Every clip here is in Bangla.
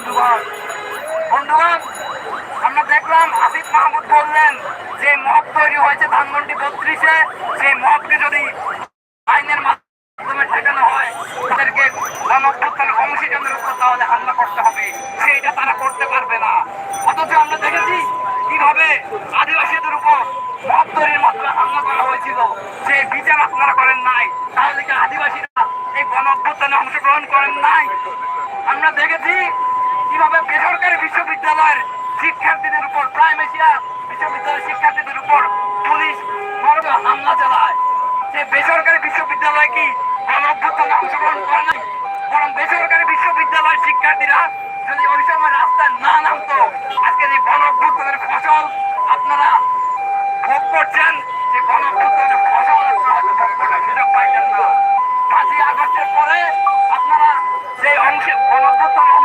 বন্ধুগণ বন্ধুগণ, আমরা দেখলাম আসিফ মাহমুদ বললেন যে মব তৈরি হয়েছে ধানমন্ডি বত্রিশে। সেই মবকে যদি আইনের মাধ্যমে ঠেকানো হয়, তাদেরকে গণঅভ্যুত্থানের অংশীজনের উপর তাহলে হামলা করতে হবে। সেইটা তারা করতে পারবে না। অথচ আমরা দেখেছি কীভাবে আদিবাসীদের উপর মব তৈরির মাধ্যমে হামলা করা হয়েছিল। যে বিচার আপনারা করেন নাই, তাহলে কি আদিবাসীরা এই গণঅভ্যুত্থানে অংশগ্রহণ করেন নাই? আমরা দেখেছি কীভাবে বেসরকারি বিশ্ববিদ্যালয়ের শিক্ষার্থীদের উপর, প্রাইম এশিয়া বিশ্ববিদ্যালয়ের শিক্ষার্থীদের উপর পুলিশ হামলা চালায়? যে বেসরকারি বিশ্ববিদ্যালয় কি গণ অভ্যুত্থানে অংশগ্রহণ করে বরং বেসরকারি বিশ্ববিদ্যালয়ের শিক্ষার্থীরা যদি ওই সময় রাস্তায় না নামতো আজকে এই গণ অভ্যুত্থানের ফসল আপনারা ভোগ করছেন? যে গণ অভ্যুত্থানের ফসল সুযোগ পাইতেন না। পাঁচই আগস্টের পরে আপনারা সেই অংশে গণতন্ত্র অংশীজনদের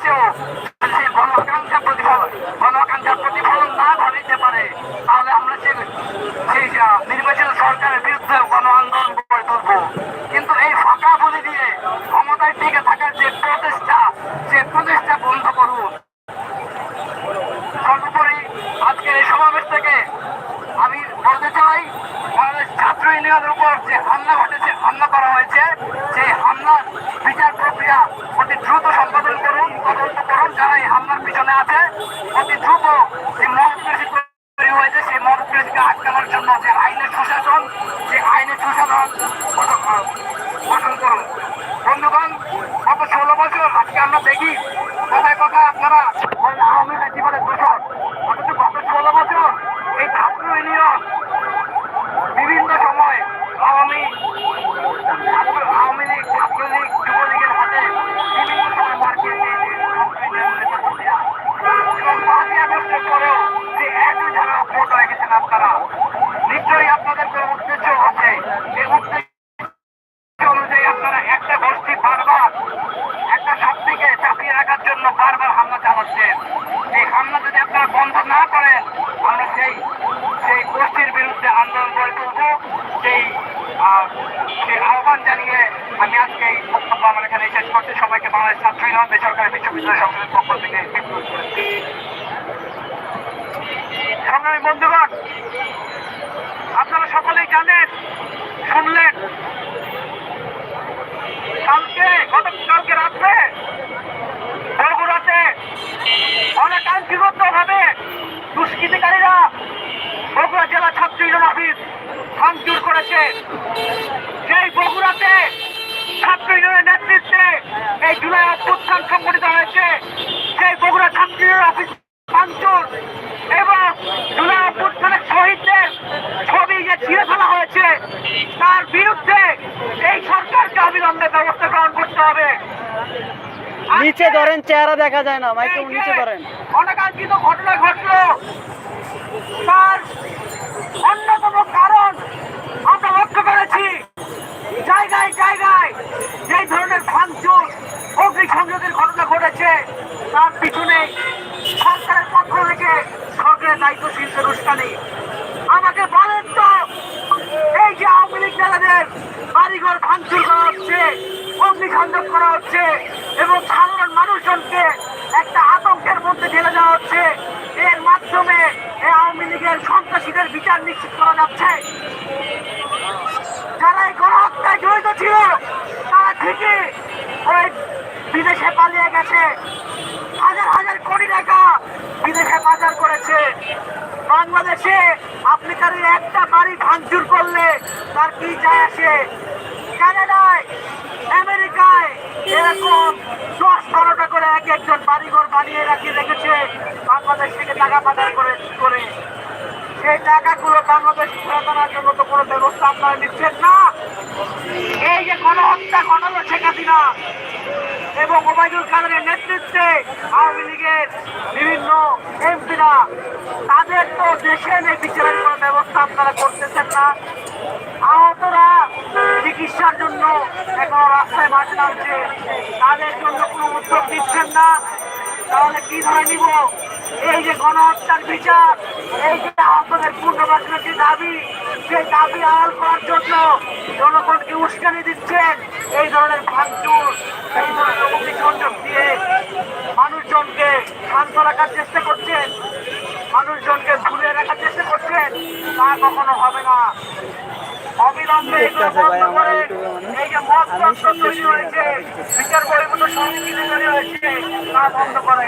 সরকার এসেও সেই গণ আকাঙ্ক্ষা প্রতিফলন গণ আকাঙ্ক্ষার প্রতিফলন না ঘটিতে পারে তাহলে আমরা সে সেই আহ, নির্বাচিত সরকারের বিরুদ্ধে গণ আন্দোলন গড়ে তুলবো কিন্তু এই ফাঁকা বলে দিয়ে ক্ষমতায় টিকে থাকার যে প্রচেষ্টা সে প্রচেষ্টা বন্ধ করুন সর্বোপরি আজকের এই সমাবেশ থেকে আমি বলতে চাই বাংলাদেশ ছাত্র ইউনিয়নের উপর যে হামলা ঘটেছে হামলা করা হয়েছে সেই হামলার বিচার প্রক্রিয়া অতি দ্রুত সম্পাদন করুন তদন্ত করুন যারা এই হামলার পিছনে আছে অতি দ্রুত যে মহকৃষি তৈরি হয়েছে সেই মহকৃষিকে আটকানোর জন্য যে আইনের সুশাসন সেই আইনের সুশাসন গঠন গঠন করুন বন্ধুগণ বছর আজকে আমরা দেখি কোথায় কথায় আপনারা বলেন আওয়ামী লীগ জীবনের দূষণ অথচ গত ষোলো বছর এই ছাত্র ইউনিয়ন বিভিন্ন সময় আওয়ামী ছাত্র আওয়ামী লীগ ছাত্রলীগ যুবলীগের হাতে বিভিন্ন সময় মার খেয়েছে এই ছাত্র ইউনিয়ন নেতাকর্মীরা। এবং পাঁচই আগস্টের পরেও যে একই ধারা ভোট হয়ে গেছেন আপনারা নিশ্চয়ই আপনাদের কোনো উদ্দেশ্য আছে এই উদ্দেশ্য অনুযায়ী আপনারা একটা গোষ্ঠী বারবার একটা শক্তিকে চাপিয়ে রাখার জন্য বারবার হামলা চালাচ্ছেন এই হামলা যদি আপনারা বন্ধ না করেন আমরা সেই সেই গোষ্ঠীর বিরুদ্ধে আন্দোলন গড়ে তুলব সেই আহ্বান জানিয়ে আমি আজকে এই বক্তব্য আমার এখানে শেষ করছি। সবাইকে বাংলাদেশ ছাত্র ইউনিয়ন বেসরকারি বিশ্ববিদ্যালয় সংসদের পক্ষ থেকে সংগ্রামী বন্ধুগণ, আপনারা সকলেই জানেন, শুনলেন, কালকে, গত কালকে রাত্রে, বগুড়াতে অনাকাঙ্ক্ষিগত ভাবে দুষ্কৃতিকারীরা বগুড়া জেলা ছাত্র অফিস ভাঙচুর করেছে। সেই বগুড়াতে ছাত্র ইউনিয়নের নেতৃত্বে এই জুলাই অভ্যুত্থান সংগঠিত হয়েছে সেই বগুড়া ছাত্র ইউনিয়ন অফিস ভাঙচুর এবং জুলাই অভ্যুত্থানের শহীদদের ছবি যে ছিঁড়ে ফেলা হয়েছে তার বিরুদ্ধে এই সরকারকে অবিলম্বে ব্যবস্থা গ্রহণ করতে হবে। নিচে ধরেন চেহারা দেখা যায় না মাইকে নিচে ধরেন। অনাকাঙ্ক্ষিত ঘটনা ঘটলো তার অন্যতম কারণ আমরা লক্ষ্য করেছি জায়গায় জায়গায় যেই ধরনের ভাঙচুর, অগ্নিসংযোগের ঘটনা ঘটেছে, তার পিছনে সরকারের পক্ষ থেকে সরকারের দায়িত্বশীলদের উস্কানি আমাকে বলেন তো, এই যে আওয়ামী লীগ নেতাদের বাড়িঘর ভাঙচুর করা হচ্ছে, অগ্নিসংযোগ করা হচ্ছে, এবং সাধারণ মানুষজনকে একটা আতঙ্কের মধ্যে ঠেলে দেওয়া হচ্ছে, এর মাধ্যমে এই আওয়ামী লীগের সন্ত্রাসীদের বিচার নিশ্চিত করা যাচ্ছে যারা এই গণহত্যায় তারা ঠিকই ওই বিদেশে পালিয়ে গেছে। হাজার হাজার কোটি টাকা বিদেশে পাচার করেছে। বাংলাদেশে আপনি তার একটা বাড়ি ভাঙচুর করলে তার কি যায় আসে? কানাডায়, আমেরিকায় এরকম দশ বারোটা করে এক একজন বাড়িঘর বানিয়ে রাখিয়ে রেখেছে বাংলাদেশ থেকে টাকা পাচার করে করে। সেই টাকাগুলো বাংলাদেশ ফেরত আনার জন্য তো কোনো ব্যবস্থা আপনারা নিচ্ছেন না। এই যে গণহত্যা ঘটালো শেখ হাসিনা এবং ওবায়দুল কাদেরের নেতৃত্বে আওয়ামী লীগের বিভিন্ন এমপিরা, তাদের তো দেশে এনে বিচারের কোনো ব্যবস্থা আপনারা করতেছেন না। আহতরা চিকিৎসার জন্য এখন রাস্তায় মাঠে নামছে। তাদের জন্য কোনো উদ্যোগ নিচ্ছেন না। তাহলে কি ধরে নিব? এই যে গণহত্যার বিচার, এই যে আহতদের পূর্ণবাসনের যে দাবি, সেই দাবি আড়াল করার জন্য জনগণকে উস্কানি দিচ্ছেন। এই ধরনের ভাঙচুর, এই ধরনের অগ্নি সংযোগ দিয়ে মানুষজনকে শান্ত রাখার চেষ্টা করছেন, মানুষজনকে ভুলে রাখার চেষ্টা করছেন, তা কখনো হবে না। বন্ধ করে এই যে মত তন্ত্র তৈরি হয়েছে বিচার পরিবর্ত সংস্কৃতি তৈরি হয়েছে তা বন্ধ করে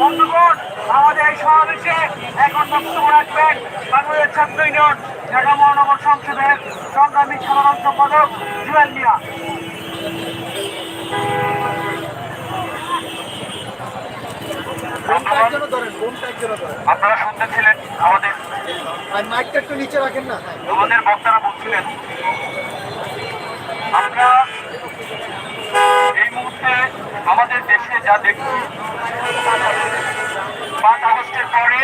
বন্ধুগণ আমাদের এই সমাবেশে এখন বক্তব্য রাখবেন বাংলাদেশ ছাত্র ইউনিয়ন ঢাকা মহানগর সংসদের সংগ্রামী সাধারণ সম্পাদক জুয়েল মিয়া। আপনারা শুনতেছিলেন আমাদের মাইকটা একটু নিচে রাখেন না আমাদের বক্তারা বলছিলেন আমরা এই মুহূর্তে আমাদের দেশে যা দেখছি পাঁচ আগস্টের পরে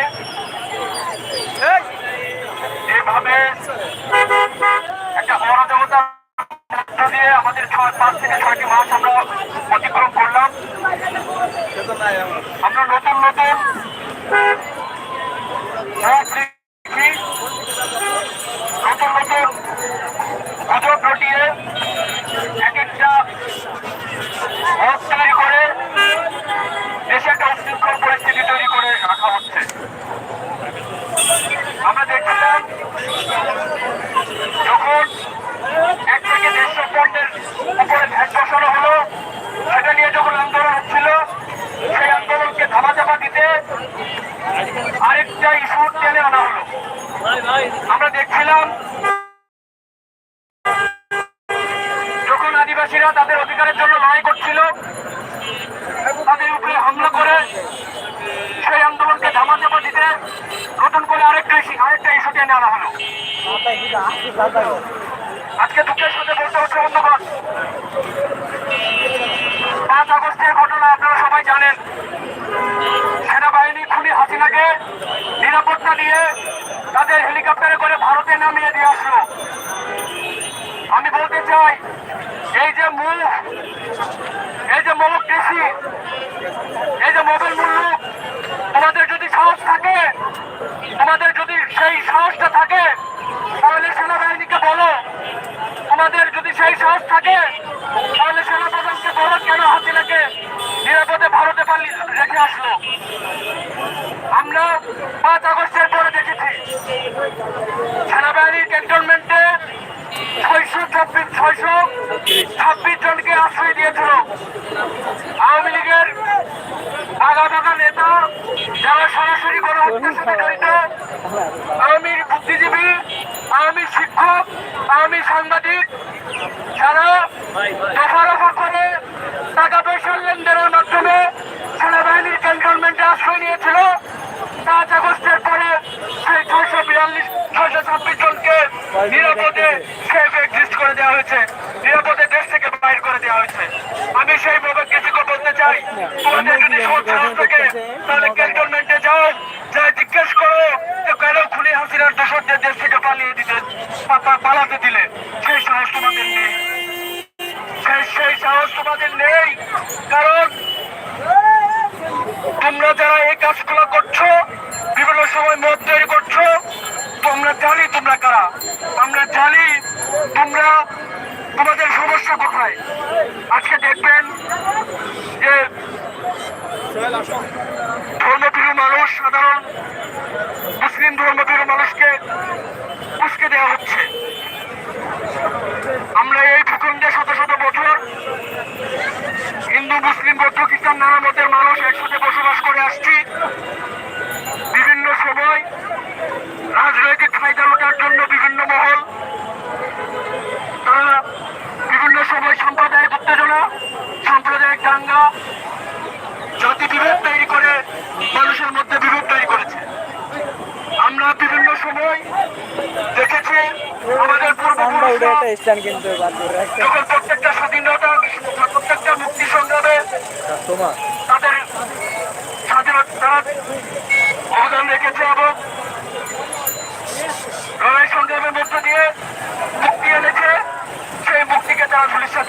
এভাবে একটা অরাজকতার মধ্য দিয়ে আমাদের ছয় পাঁচ থেকে ছয়টি মাস আমরা অতিক্রম করলাম। আমরা নতুন নতুন রূপ দেখছি নতুন নতুন গুজব রটিয়ে এক একটা মত তৈরি করে দেশে একটা উশৃঙ্খল পরিস্থিতি তৈরি করে রাখা হচ্ছে আমরা দেখছিলাম যখন এক থেকে দেড়শো পয়েন্টের উপরে ভ্যাট বসানো হলো সেটা নিয়ে যখন আন্দোলন হচ্ছিল সেই আন্দোলনকে ধামাচাপা দিতে আরেকটা ইস্যু টেনে আনা হলো আমরা দেখছিলাম যখন আদিবাসীরা তাদের অধিকারের জন্য লড়াই করছিল তাদের উপরে হামলা করে সেই আন্দোলনকে ধামাচাপা দিতে নতুন করে আরেকটা ইস্যু আরেকটা ইস্যু টেনে আনা হলো আজকে দুঃখের সাথে বলতে হচ্ছে, বন্ধুগণ। পাঁচ আগস্টের ঘটনা আপনারা সবাই জানেন। সেনাবাহিনী খুনি হাসিনাকে নিরাপত্তা দিয়ে তাদের হেলিকপ্টারে করে ভারতে নামিয়ে দিয়ে আসলো আমি বলতে চাই এই যে মুখ এই যে মমক্রেসি এই যে মোবাইল মুল্লুক তোমাদের যদি সাহস থাকে তোমাদের যদি সেই সাহসটা থাকে তাহলে সেনাবাহিনীকে বলো তোমাদের যদি সেই সাহস থাকে তাহলে সেনাপ্রধানকে বলো কেন হাসিনাকে নিরাপদে ভারতে পালি রেখে আসলো আমরা পাঁচ আগস্টের পরে দেখেছি সেনাবাহিনীর ক্যান্টনমেন্টে ছয়শো চব্বিশ ছয়শো ছাব্বিশ জনকে আশ্রয় দিয়েছিল আওয়ামী লীগের আগা বাগা নেতা যারা সরাসরি গণহত্যার সাথে জড়িত আওয়ামী বুদ্ধিজীবী আওয়ামী শিক্ষক আওয়ামী সাংবাদিক যারা দফা রফা করে টাকা পয়সার লেনদেনের মাধ্যমে সেনাবাহিনীর ক্যান্টনমেন্টে আশ্রয় নিয়েছিল পাঁচ আগস্টের পরে সেই ছয়শো বিয়াল্লিশ ছয়শো ছাব্বিশ জনকে নিরাপদে সেফ এক্সিস্ট করে দেওয়া হয়েছে। নিরাপদে দেশ থেকে বাইর করে দেওয়া হয়েছে। আমি সেই মোবাইল কিছুকে বলতে চাই। তোমাদের যদি সহজ থাকে তাহলে ক্যান্টনমেন্টে যাও যা জিজ্ঞেস করো যে কেন খুনি হাসিনার দোষরদের দেশ থেকে পালিয়ে দিতে পালাতে দিলে? সেই আমরা জানি তোমরা তোমাদের সমস্যা কোথায়? আজকে দেখবেন যে ধর্মপ্রিয় মানুষ, সাধারণ মুসলিম ধর্মপ্রিয় মানুষকে উস্কে দেওয়া হচ্ছে। আমরা এই ভূখণ্ডে শত শত বছর হিন্দু, মুসলিম, বৌদ্ধ, খ্রিস্টান নানা মতের মানুষ একসাথে বসবাস করে আসছি। দেখেছি প্রত্যেকটা স্বাধীনতা প্রত্যেকটা মুক্তি সংগ্রামে তাদের স্বাধীনতা তারা রেখেছে এবং লড়াই সংগ্রামের মধ্য দিয়ে মুক্তি এনেছে। সেই মুক্তিকে তারা ভবিষ্যৎ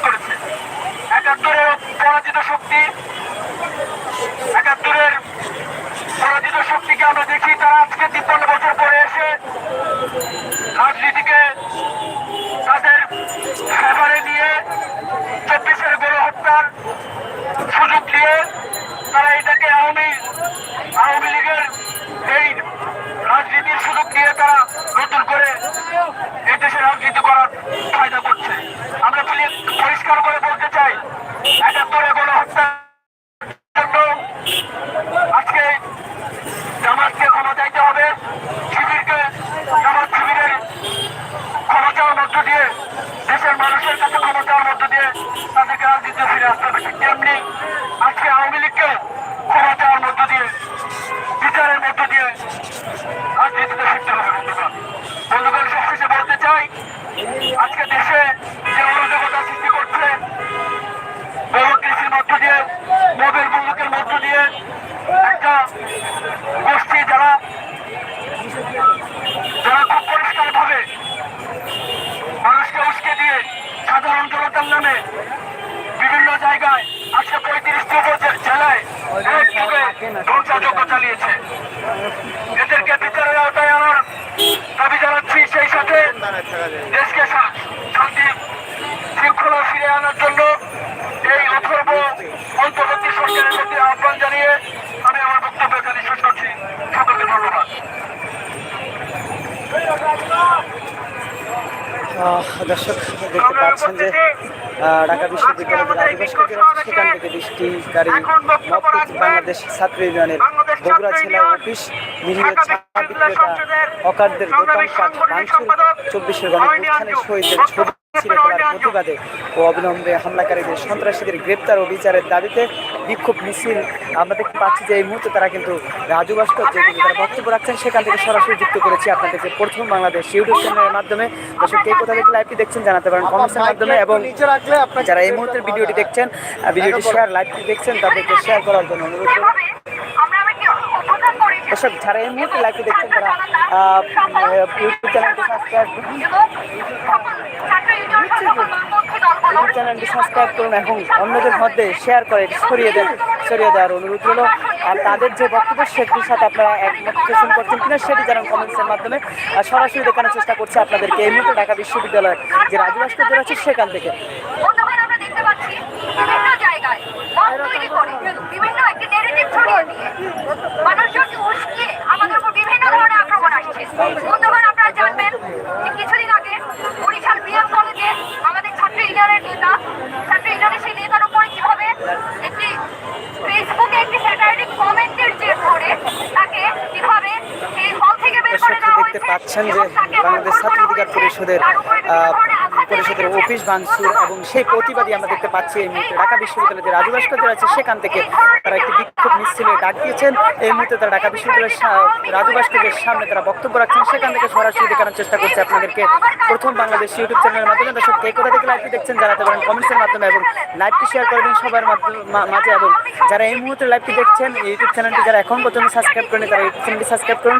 দর্শক দেখতে পাচ্ছেন যে ঢাকা বিশ্ববিদ্যালয়ের আদিবাসী সেখান থেকে বৃষ্টিকারী বাংলাদেশ ছাত্র ইউনিয়নের বগুড়া জেলা অফিস নিরীহ ছাত্র বিক্রেতা হকারদের দোকান কাজ ভাঙচুর চব্বিশের শহীদদের ছবি প্রতিবাদে ও অবিলম্বে হামলাকারীদের সন্ত্রাসীদের গ্রেপ্তার ও বিচারের দাবিতে বিক্ষোভ মিছিল। আমরা দেখতে পাচ্ছি যে এই মুহূর্তে তারা কিন্তু রাজু ভাস্কর যে তারা বক্তব্য রাখছেন সেখান থেকে সরাসরি যুক্ত করেছি আপনাদেরকে প্রথম বাংলাদেশ ইউটিউব চ্যানেলের মাধ্যমে। দর্শক কে কোথা থেকে লাইভটি দেখছেন জানাতে পারেন কমেন্টসের মাধ্যমে এবং নিচে রাখলে আপনার যারা এই মুহূর্তে ভিডিওটি দেখছেন ভিডিওটি শেয়ার লাইভটি দেখছেন তাদেরকে শেয়ার করার জন্য অনুরোধ করব। দর্শক যারা এই মুহূর্তে লাইভটি দেখছেন তারা ইউটিউব চ্যানেলটি সাবস্ক্রাইব চ্যানেলটি সাবস্ক্রাইব করুন এবং অন্যদের মধ্যে শেয়ার করে ছড়িয়ে দেন ছড়িয়ে দেওয়ার অনুরোধ হলো আর তাদের যে বক্তব্য সেটির সাথে আপনারা একমত পোষণ করছেন কিনা সেটি জানান কমেন্টসের মাধ্যমে সরাসরি দেখানোর চেষ্টা করছে আপনাদেরকে এই মুহূর্তে ঢাকা বিশ্ববিদ্যালয়ের যে রাজু ভাস্কর্য আছে সেখান থেকে কিছুদিন আগে বরিশাল বিএম কলেজে আমাদের ছাত্র ইউনিয়নের নেতা ছাত্র ইউনিয়নের সেই নেতার উপরে কীভাবে একটি ফেসবুকে একটি স্যাটারিক কমেন্টের যে ধরে তাকে কীভাবে সেই হল থেকে বের করে দর্শক পাচ্ছেন যে বাংলাদেশ মারধর ছাত্র অধিকার পরিষদের পরিষদের অফিস ভাঙচুর এবং সেই প্রতিবাদী আমরা দেখতে পাচ্ছি এই মুহূর্তে। ঢাকা বিশ্ববিদ্যালয়ের যে রাজু ভাস্কর্য আছে সেখান থেকে তারা একটি বিক্ষোভ মিছিলে ডাক দিয়েছেন। এই মুহূর্তে তারা ঢাকা বিশ্ববিদ্যালয়ের রাজু ভাস্কর্যের সামনে তারা বক্তব্য রাখছেন। সেখান থেকে সরাসরি দেখানোর চেষ্টা করছে আপনাদেরকে প্রথম বাংলাদেশ ইউটিউব চ্যানেলের মাধ্যমে। দর্শক, কে কোথা থেকে লাইভটি দেখছেন জানাতে পারেন কমেন্টসের মাধ্যমে এবং লাইভটি শেয়ার করবেন সবার মাধ্যমে- মা- মাঝে। এবং যারা এই মুহূর্তে লাইভটি দেখছেন ইউটিউব চ্যানেলটি যারা এখন পর্যন্ত সাবস্ক্রাইব করেন তারা ইউটিউব চ্যানেলটি সাবস্ক্রাইব করুন।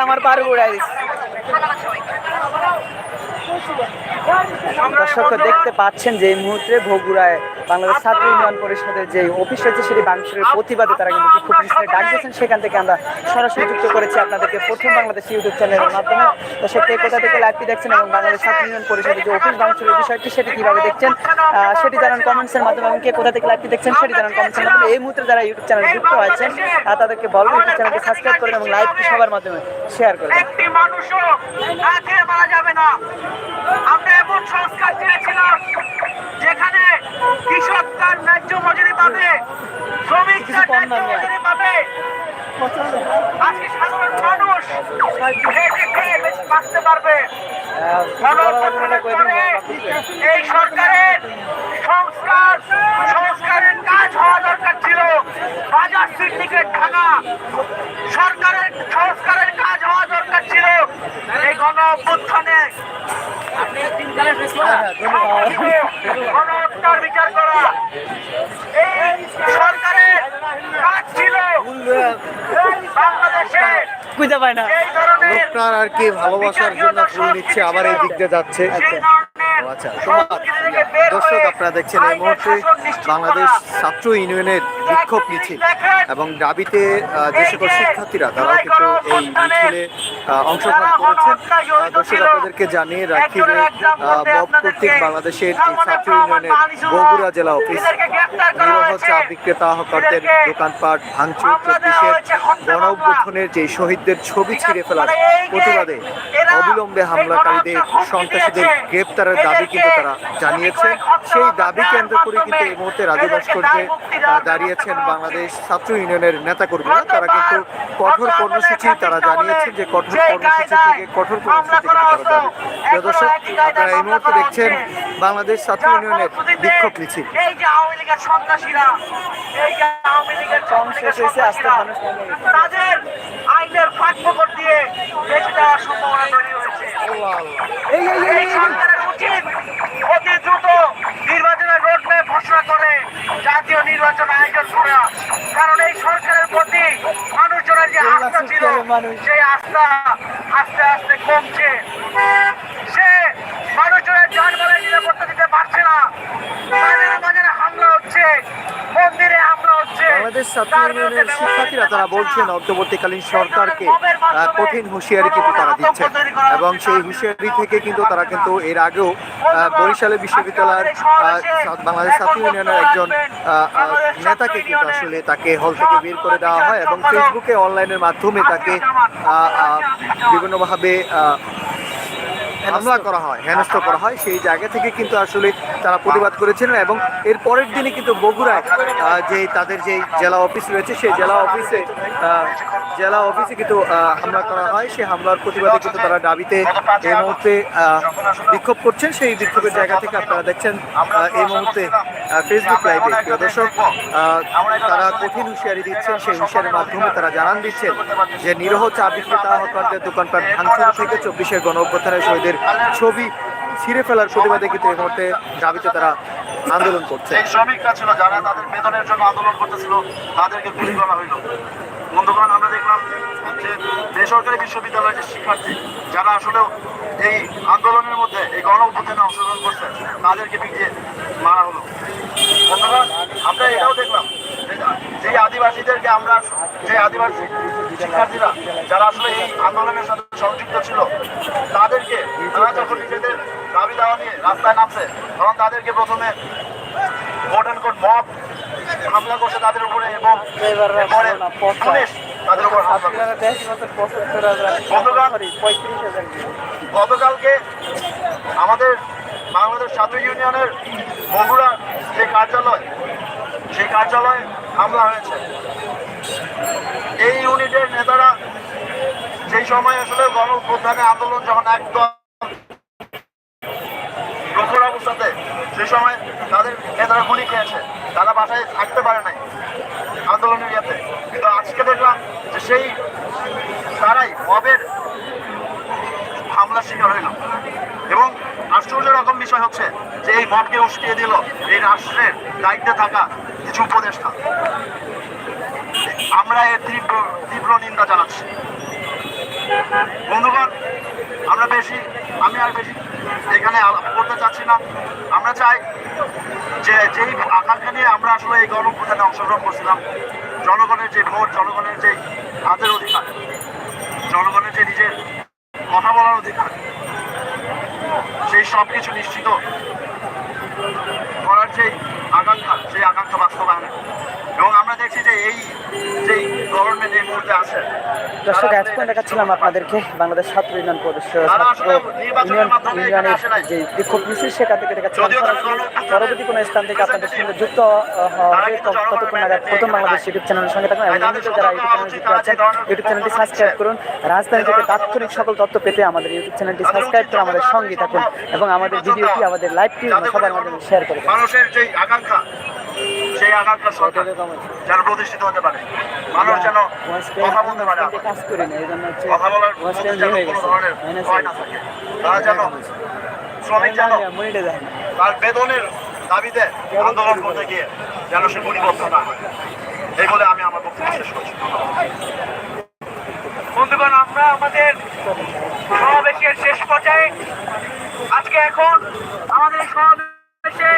আমার পার দিচ্ছে দর্শক দেখতে পাচ্ছেন যে এই মুহূর্তে বগুড়ায় বাংলাদেশ ছাত্র ইউনিয়ন পরিষদের যে অফিস রয়েছে সেটি ভাঙচুরের প্রতিবাদে তারা কিন্তু বিক্ষোভ মিছিলে ডাক দিয়েছেন। সেখান থেকে আমরা সরাসরি যুক্ত করেছি আপনাদেরকে প্রথম বাংলাদেশ ইউটিউব চ্যানেলের মাধ্যমে। দর্শক কে কোথা থেকে লাইভটি দেখছেন এবং বাংলাদেশ ছাত্র ইউনিয়ন পরিষদের যে অফিস ভাঙচুরের বিষয়টি সেটি কীভাবে দেখছেন সেটি জানান কমেন্টসের মাধ্যমে এবং কে কোথা থেকে লাইভটি দেখছেন সেটি জানান কমেন্টসের মাধ্যমে। এই মুহূর্তে যারা ইউটিউব চ্যানেলে যুক্ত আছেন তাদেরকে বলব ইউটিউব চ্যানেলকে সাবস্ক্রাইব করেন এবং লাইভটি সবার মাধ্যমে শেয়ার করেন। একটি মানুষও মারা যাবে না। আমরা এমন সংস্কার চেয়েছিলাম যেখানে কৃষক তার ন্যায্য মজুরি পাবে শ্রমিক তার ন্যায্য মজুরি পাবে। আজকে সাধারণ মানুষ বাঁচতে পারবে। এই সরকারের সংস্কার সংস্কারের কাজ হওয়া দরকার ছিল। বাজার সিন্ডিকেট ভাঙা সরকারের সংস্কারের কাজ হওয়া দরকার ছিল। এই গণ অভ্যুত্থানে বিচার করা এই সরকারের কাজ ছিল বাংলাদেশে না। লোকটার আর কি ভালোবাসার জন্য ফুল নিচ্ছে আবার এই দিক দিয়ে যাচ্ছে। আচ্ছা দর্শক, আপনারা দেখছেন এই মুহূর্তে বাংলাদেশ ছাত্র ইউনিয়নের বিক্ষোভ মিছিল এবং দাবিতে যে সকল শিক্ষার্থীরা, তারাও কিন্তু এই মিছিলে অংশগ্রহণ করেছেন। দর্শক, আপনাদেরকে জানিয়ে রাখি যে কর্তৃক বাংলাদেশের ছাত্র ইউনিয়নের বগুড়া জেলা অফিস, নিরহ চা বিক্রেতা হকারদের দোকানপাট ভাঙচুর চব্বিশের গণ অভ্যুত্থানের যে শহীদদের ছবি ছিঁড়ে ফেলার প্রতিবাদে অবিলম্বে হামলাকারীদের সন্ত্রাসীদের গ্রেপ্তারের দাবি কিন্তু তারা জানিয়েছেন সেই দাবি কেন্দ্র করে কিন্তু এই মুহূর্তে রাজু ভাস্কর্যে দাঁড়িয়েছেন বাংলাদেশ ছাত্র ইউনিয়নের নেতা নেতাকর্মীরা তারা কিন্তু কঠোর কর্মসূচি তারা জানিয়েছেন যে কঠোর কর্মসূচি থেকে কঠোর কর্মসূচি তারা দর্শক আপনারা এই মুহূর্তে দেখছেন বাংলাদেশ ছাত্র ইউনিয়নের বিক্ষোভ মিছিল এই যে আওয়ামী লীগের সন্ত্রাসীরা এই যে আওয়ামী লীগের হয়েছে আজকে সন্ত্রাসীরা, মানুষ তাদের আইনের ফাঁক দিয়ে বেঁচে যাওয়ার সম্ভাবনা তৈরি হয়েছে এই এই এই, উচিত অতি দ্রুত নির্বাচনের রোডম্যাপ ঘোষণা করে জাতীয় নির্বাচন আয়োজন করা। কারণ এই সরকারের প্রতি মানুষজনের যে আস্থা ছিল সেই আস্থা আস্তে আস্তে কমছে। সে মানুষজনের যানবাহনের নিরাপত্তা দিতে পারছে না। বাজারে বাজারে হামলা হচ্ছে মন্দিরে হামলা হচ্ছে। বাংলাদেশ ছাত্র ইউনিয়নের শিক্ষার্থীরা তারা বলছেন। অন্তর্বর্তীকালীন সরকারকে কঠিন হুঁশিয়ারি কিন্তু তারা দিচ্ছেন এবং সেই হুঁশিয়ারি থেকে কিন্তু তারা কিন্তু এর আগেও আহ, বরিশালের বিশ্ববিদ্যালয়ের বাংলাদেশ ছাত্র ইউনিয়নের একজন নেতাকে কিন্তু আসলে তাকে হল থেকে বের করে দেওয়া হয় এবং ফেসবুকে অনলাইনের মাধ্যমে তাকে বিভিন্নভাবে হামলা করা হয়, হেনস্থ করা হয় সেই জায়গা থেকে কিন্তু আসলে তারা প্রতিবাদ করেছিলেন এবং এর পরের দিনে কিন্তু বগুড়ায় যে তাদের যে জেলা অফিস রয়েছে, সেই জেলা অফিসে জেলা অফিসে কিন্তু হামলা করা হয়। সেই হামলার প্রতিবাদে কিন্তু তারা দাবিতে এই মুহূর্তে বিক্ষোভ করছেন। সেই বিক্ষোভের জায়গা থেকে আপনারা দেখছেন এই মুহূর্তে ফেসবুক লাইভে দর্শক তারা কঠিন হুঁশিয়ারি দিচ্ছেন। সেই হুঁশিয়ারির মাধ্যমে তারা জানান দিচ্ছেন যে নিরহ চা বিক্রেতা হকারদের দোকানপাট ভাঙচুর থেকে চব্বিশের গণ অভ্যুত্থানের শহীদের ছবি ছিঁড়ে ফেলার প্রতিবাদে কিন্তু এই মুহূর্তে দাবিতে তারা আন্দোলন করছে। শ্রমিকরা ছিল, যারা তাদের বেতনের জন্য আন্দোলন করতেছিল, তাদেরকে গুলি করা হইল। বন্ধুগণ, আমরা দেখলাম যে বেসরকারি বিশ্ববিদ্যালয়ের যে শিক্ষার্থী, যারা আসলে এই আন্দোলনের মধ্যে, এই গণ অভ্যুত্থানে অংশগ্রহণ করছে, তাদেরকে পিটিয়ে মারা হলো। বন্ধুগণ, আমরা এটাও দেখলাম যে- আদিবাসীদেরকে আমরা যে আদিবাসী শিক্ষার্থীরা যারা আসলে এই আন্দোলনের সাথে সংযুক্ত ছিল তাদেরকে তারা যখন নিজেদের দাবি দাওয়া নিয়ে রাস্তায় নামছে তখন তাদেরকে প্রথমে কোট অ্যান্ড কোট মব হামলা করছে তাদের উপরে এবং পুলিশ তাদের উপর মতো গতকালকে আমাদের বাংলাদেশ ছাত্র ইউনিয়নের বগুড়া যে কার্যালয় সেই কার্যালয়ে হামলা হয়েছে। এই ইউনিটের নেতারা সেই সময় আসলে গণ অভ্যুত্থানে আন্দোলন যখন একদম প্রখর অবস্থাতে, সেই সময় তাদের নেতারা গুলি খেয়েছে। তারা বাসায় থাকতে পারে নাই আন্দোলনের ইয়েতে। কিন্তু আজকে দেখলাম যে সেই তারাই মবের হামলার শিকার হইল। এবং আশ্চর্য রকম বিষয় হচ্ছে যে এই মবকে উস্কিয়ে দিল এই রাষ্ট্রের দায়িত্বে থাকা কিছু উপদেষ্টা। আমরা এর তীব্র তীব্র নিন্দা জানাচ্ছি। বন্ধুগণ, আমরা বেশি, আমি আর বেশি এখানে করতে চাচ্ছি না। আমরা চাই যে যেই আকাঙ্ক্ষা নিয়ে আমরা আসলে এই গণপ্রধানে অংশগ্রহণ করছিলাম, জনগণের যে ভোট, জনগণের যে হাতের অধিকার, জনগণের যে নিজের কথা বলার অধিকার সেই সব কিছু নিশ্চিত করার যে আকাঙ্ক্ষা সেই আকাঙ্ক্ষা বাস্তবায়ন। এবং আমরা দেখছি যে এই যেই গভর্নমেন্ট এই মুহূর্তে আছে দর্শক এতক্ষণ দেখাচ্ছিলাম আপনাদেরকে বাংলাদেশ ছাত্র ইউনিয়ন প্রদেশ ইউনিয়নের যে বিক্ষোভ মিছিল সেখান থেকে দেখাচ্ছিলাম। পরবর্তী কোনো স্থান থেকে আপনাদের সঙ্গে যুক্ত হবে ততক্ষণ নাগাদ প্রথম বাংলাদেশ ইউটিউব চ্যানেলের সঙ্গে থাকুন। এবং নিয়মিত যারা ইউটিউব চ্যানেলে যুক্ত আছেন ইউটিউব চ্যানেলটি সাবস্ক্রাইব করুন। রাজধানী থেকে তাৎক্ষণিক সকল তথ্য পেতে আমাদের ইউটিউব চ্যানেলটি সাবস্ক্রাইব করে আমাদের সঙ্গে থাকুন এবং আমাদের ভিডিওটি আমাদের লাইভটি সবার মাধ্যমে শেয়ার করে মানুষের যে আকাঙ্ক্ষা সেই আকাঙ্ক্ষা সরকার যেন প্রতিষ্ঠিত হতে পারে। মানুষ যেন কথা বলতে পারে কথা বলার মধ্যে যেন কোনো ধরনের ভয় না থাকে। তারা যেন শ্রমিক যেন তার বেতনের দাবিতে আন্দোলন করতে গিয়ে যেন সে পরিবর্তন না হয়। এই বলে আমি আমার বক্তব্য শেষ করছি। বন্ধুগণ আমরা আমাদের সমাবেশের শেষ পর্যায়ে আজকে এখন আমাদের সমাবেশে